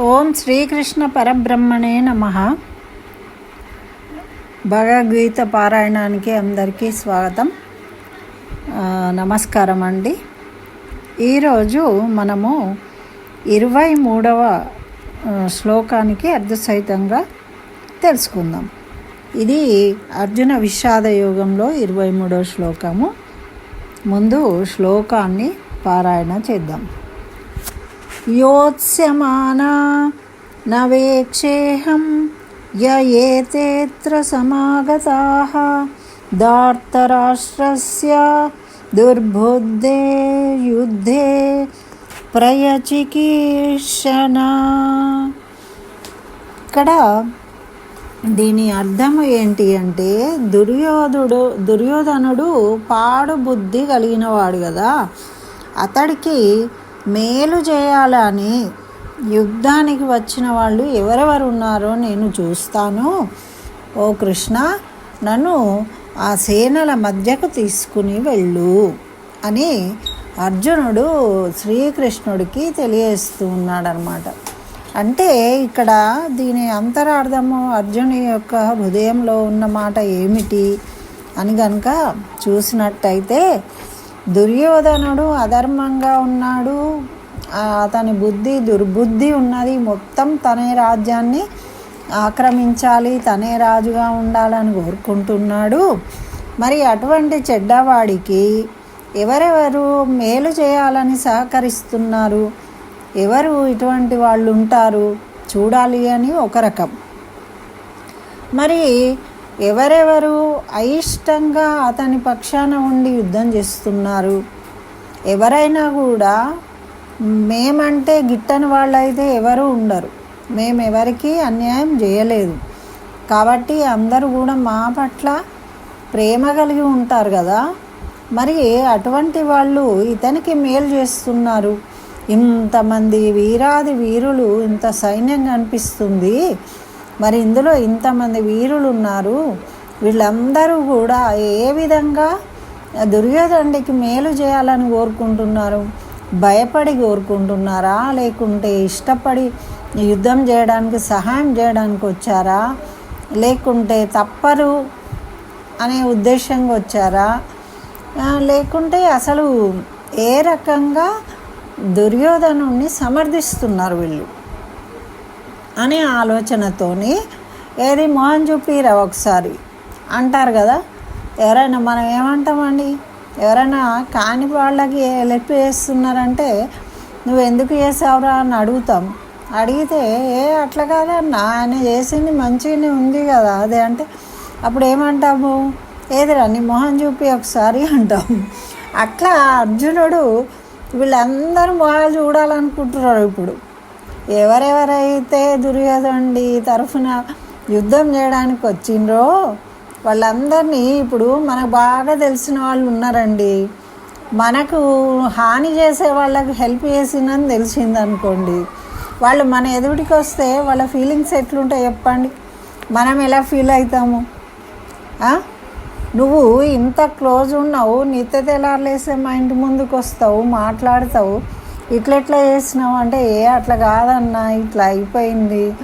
ఓం శ్రీకృష్ణ పరబ్రహ్మణే నమ. భగవద్గీత పారాయణానికి అందరికీ స్వాగతం. నమస్కారం అండి. ఈరోజు మనము ఇరవై మూడవ శ్లోకానికి అర్ధసహితంగా తెలుసుకుందాం. ఇది అర్జున విషాద యోగంలో ఇరవై మూడవ శ్లోకము. ముందు శ్లోకాన్ని పారాయణ చేద్దాం. योत्स्यमाना न वेक्षेऽहं य एतेऽत्र समागताः दार्तराष्ट्रस्य दुर्बुद्धे युद्धे ప్రయచికీర్షణ ఇక్కడ దీని అర్థం ఏంటి అంటే దుర్యోధుడు దుర్యోధనుడు పాడు బుద్ధి కలిగిన వాడు కదా అతడికి మేలు చేయాలని యుద్ధానికి వచ్చిన వాళ్ళు ఎవరెవరు ఉన్నారో నేను చూస్తాను. ఓ కృష్ణ నన్ను ఆ సేనల మధ్యకు తీసుకుని వెళ్ళు అని అర్జునుడు శ్రీకృష్ణుడికి తెలియజేస్తూ ఉన్నాడనమాట అంటే ఇక్కడ దీని అంతరార్థము అర్జుని యొక్క హృదయంలో ఉన్న మాట ఏమిటి అని కనుక చూసినట్టయితే దుర్యోధనుడు అధర్మంగా ఉన్నాడు. అతని బుద్ధి దుర్బుద్ధి ఉన్నది మొత్తం తనే రాజ్యాన్ని ఆక్రమించాలి తనే రాజుగా ఉండాలని కోరుకుంటున్నాడు. మరి అటువంటి చెడ్డవాడికి ఎవరెవరు మేలు చేయాలని సహకరిస్తున్నారు? ఎవరు ఇటువంటి వాళ్ళు ఉంటారు చూడాలి అని ఒక రకం. మరి ఎవరెవరు అయిష్టంగా అతని పక్షాన ఉండి యుద్ధం చేస్తున్నారు? ఎవరైనా కూడా మేమంటే గిట్టని వాళ్ళైతే ఎవరు ఉండరు. మేము ఎవరికి అన్యాయం చేయలేదు. కాబట్టి అందరూ కూడా మా పట్ల ప్రేమ కలిగి ఉంటారు కదా? మరి అటువంటి వాళ్ళు ఇతనికి మేలు చేస్తున్నారు. ఇంతమంది వీరాది వీరులు ఇంత సైన్యం కనిపిస్తుంది మరి ఇందులో ఇంతమంది వీరులు ఉన్నారు వీళ్ళందరూ కూడా ఏ విధంగా దుర్యోధనుడికి మేలు చేయాలని కోరుకుంటున్నారు? భయపడి కోరుకుంటున్నారా? లేకుంటే ఇష్టపడి యుద్ధం చేయడానికి సహాయం చేయడానికి వచ్చారా? లేకుంటే తప్పరు అనే ఉద్దేశంగా వచ్చారా? లేకుంటే అసలు ఏ రకంగా దుర్యోధను సమర్థిస్తున్నారు వీళ్ళు? అనే ఆలోచనతోని ఏది మొహం చూపిరా ఒకసారి అంటారు కదా ఎవరైనా మనం ఏమంటామండి? ఎవరైనా కాని వాళ్ళకి హెల్ప్ చేస్తున్నారంటే నువ్వు ఎందుకు చేసావురా? అని అడుగుతాం. అడిగితే ఏ అట్లా కాదన్నా ఆయన చేసింది మంచిగానే ఉంది కదా. అదే అంటే అప్పుడు ఏమంటాము? ఏదిరా నీ మొహం చూపి ఒకసారి అంటాము అట్లా అర్జునుడు వీళ్ళందరూ మొహాలు చూడాలనుకుంటున్నారు ఇప్పుడు. ఎవరెవరైతే దుర్యోధనుడి తరఫున యుద్ధం చేయడానికి వచ్చిండ్రో వాళ్ళందరినీ ఇప్పుడు మనకు బాగా తెలిసిన వాళ్ళు ఉన్నారండి. మనకు హాని చేసే వాళ్ళకి హెల్ప్ చేసిందని తెలిసిందనుకోండి. వాళ్ళు మన ఎదుటికి వస్తే వాళ్ళ ఫీలింగ్స్ ఎట్లుంటాయి చెప్పండి. మనం ఎలా ఫీల్ అవుతాము? నువ్వు ఇంత క్లోజ్ ఉన్నావు నిత్య తెలారలేసే మా ఇంటి ముందుకు వస్తావు మాట్లాడతావు ఇట్లా ఎట్లా చేసినావు? అంటే ఏ అట్లా కాదన్నా ఇట్లా అయిపోయింది.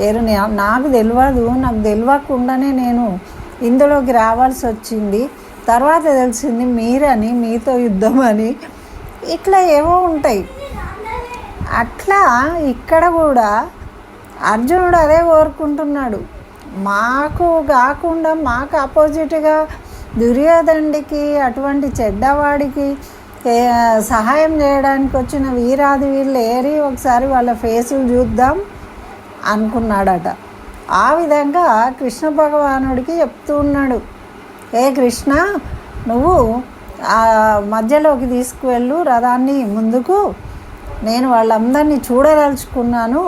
ఏరు నాకు తెలియదు నాకు తెలియకుండానే నేను ఇందులోకి రావాల్సి వచ్చింది. తర్వాత తెలిసింది మీరని మీతో యుద్ధం అని ఇట్లా ఏవో ఉంటాయి. అట్లా ఇక్కడ కూడా అర్జునుడు అదే కోరుకుంటున్నాడు. మాకు కాకుండా మాకు ఆపోజిట్గా దుర్యోధనుడికి అటువంటి చెడ్డవాడికి సహాయం చేయడానికి వచ్చిన వీరాది వీళ్ళు ఏరి ఒకసారి వాళ్ళ ఫేసులు చూద్దాం అనుకున్నాడట. ఆ విధంగా కృష్ణ భగవానుడికి చెప్తూ ఉన్నాడు. ఏ కృష్ణ నువ్వు ఆ మధ్యలోకి తీసుకువెళ్ళు రథాన్ని ముందుకు. నేను వాళ్ళందరినీ చూడదలుచుకున్నాను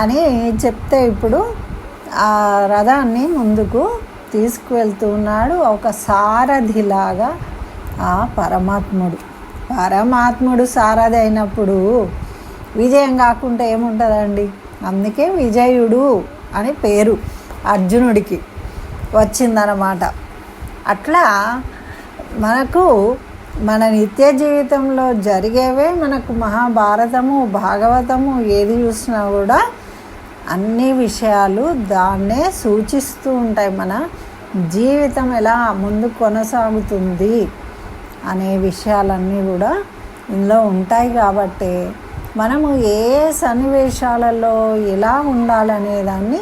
అని చెప్తే ఇప్పుడు ఆ రథాన్ని ముందుకు తీసుకువెళ్తూ ఉన్నాడు ఒక సారథిలాగా ఆ పరమాత్ముడు. పరమాత్ముడు సారథి అయినప్పుడు విజయం కాకుండా ఏముంటుందండి? అందుకే విజయుడు అని పేరు అర్జునుడికి వచ్చిందనమాట అట్లా మనకు మన నిత్య జీవితంలో జరిగేవే మనకు మహాభారతము భాగవతము ఏది చూసినా కూడా అన్ని విషయాలు దాన్నే సూచిస్తూ ఉంటాయి. మన జీవితం ఎలా ముందు కొనసాగుతుంది? అనే విషయాలన్నీ కూడా ఇందులో ఉంటాయి కాబట్టి మనము ఏ సన్నివేశాలలో ఎలా ఉండాలనే దాన్ని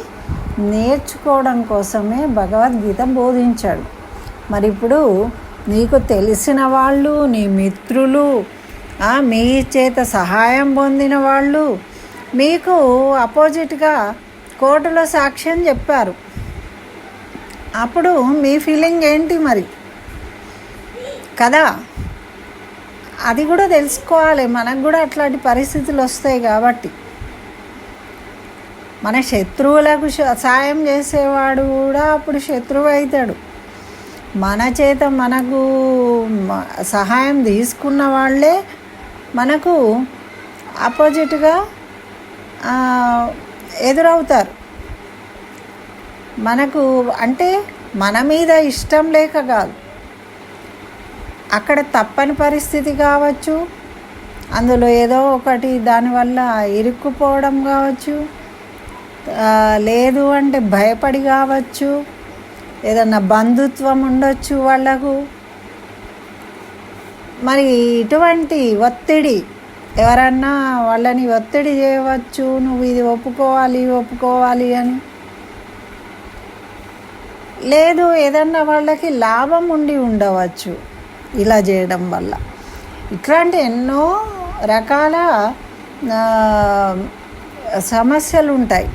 నేర్చుకోవడం కోసమే భగవద్గీత బోధించాడు. మరి ఇప్పుడు నీకు తెలిసిన వాళ్ళు నీ మిత్రులు మీ చేత సహాయం పొందిన వాళ్ళు మీకు అపోజిట్గా కోర్టులో సాక్ష్యం చెప్పారు. అప్పుడు మీ ఫీలింగ్ ఏంటి మరి? కదా? అది కూడా తెలుసుకోవాలి. మనకు కూడా అట్లాంటి పరిస్థితులు వస్తాయి కాబట్టి. మన శత్రువులకు సాయం చేసేవాడు కూడా అప్పుడు శత్రువు అవుతాడు. మన చేత మనకు సహాయం తీసుకున్న వాళ్ళే మనకు ఆపోజిట్గా ఎదురవుతారు. మనకు అంటే మన మీద ఇష్టం లేక కాదు. అక్కడ తప్పని పరిస్థితి కావచ్చు. అందులో ఏదో ఒకటి దానివల్ల ఇరుక్కుపోవడం కావచ్చు. లేదు అంటే భయపడి కావచ్చు. ఏదన్నా బంధుత్వం ఉండొచ్చు వాళ్ళకు. మరి ఇటువంటి ఒత్తిడి ఎవరన్నా వాళ్ళని ఒత్తిడి చేయవచ్చు నువ్వు ఇది ఒప్పుకోవాలి ఒప్పుకోవాలి అని. లేదు ఏదన్నా వాళ్ళకి లాభం ఉండి ఉండవచ్చు. ఇలా చేయడం వల్ల. ఇట్లాంటి ఎన్నో రకాల సమస్యలు ఉంటాయి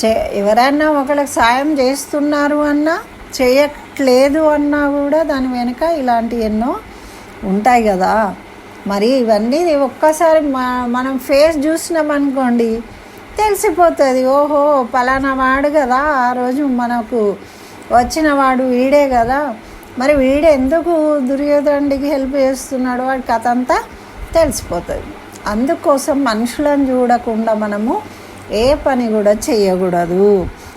చే ఎవరైనా ఒకళ్ళకి సాయం చేస్తున్నారు అన్నా చేయట్లేదు అన్నా కూడా దాని వెనుక ఇలాంటి ఎన్నో ఉంటాయి కదా. మరి ఇవన్నీ ఒక్కసారి మనం ఫేస్ చూసినాం అనుకోండి తెలిసిపోతుంది. ఓహో పలానా వాడు కదా ఆ రోజు మనకు వచ్చిన వాడు వీడే కదా. మరి వీడు ఎందుకు దుర్యోధనుడికి హెల్ప్ చేస్తున్నాడు వాడి కథ అంతా తెలిసిపోతుంది. అందుకోసం మనుషులను చూడకుండా మనము ఏ పని కూడా చేయకూడదు.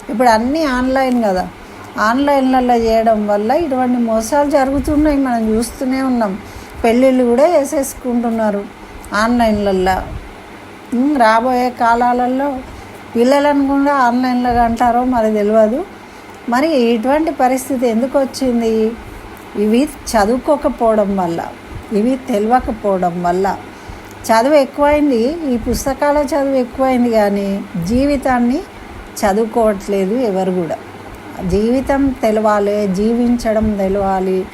ఇప్పుడు అన్నీ ఆన్లైన్ కదా. ఆన్లైన్లలో చేయడం వల్ల ఇటువంటి మోసాలు జరుగుతున్నాయి. మనం చూస్తూనే ఉన్నాం. పెళ్ళిళ్ళు కూడా వేసేసుకుంటున్నారు ఆన్లైన్లల్లో. రాబోయే కాలాలలో పిల్లలను కూడా ఆన్లైన్లో అంటారో మరి తెలియదు మరి ఇటువంటి పరిస్థితి ఎందుకు వచ్చింది? ఇవి చదువుకోకపోవడం వల్ల ఇవి తెలియకపోవడం వల్ల. చదువు ఎక్కువైంది ఈ పుస్తకాల చదువు ఎక్కువైంది కానీ జీవితాన్ని చదువుకోవట్లేదు ఎవరు కూడా. జీవితం తెలవాలి జీవించడం తెలవాలి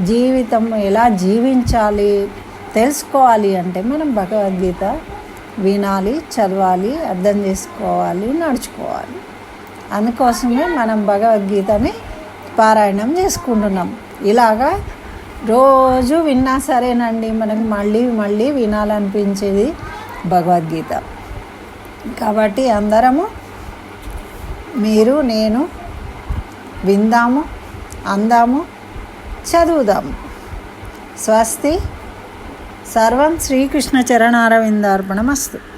జీవితం ఎలా జీవించాలి తెలుసుకోవాలి అంటే మనం భగవద్గీత వినాలి చదవాలి అర్థం చేసుకోవాలి నడుచుకోవాలి. అందుకోసమే మనం భగవద్గీతని పారాయణం చేసుకుంటున్నాం. ఇలాగా రోజు విన్నా సరేనండి. మనకు మళ్ళీ మళ్ళీ వినాలనిపించేది భగవద్గీత. కాబట్టి అందరము మీరు నేను విందాము అందాము చదువుదాము. స్వస్తి. సర్వం శ్రీకృష్ణ చరణారవిందార్పణమస్తు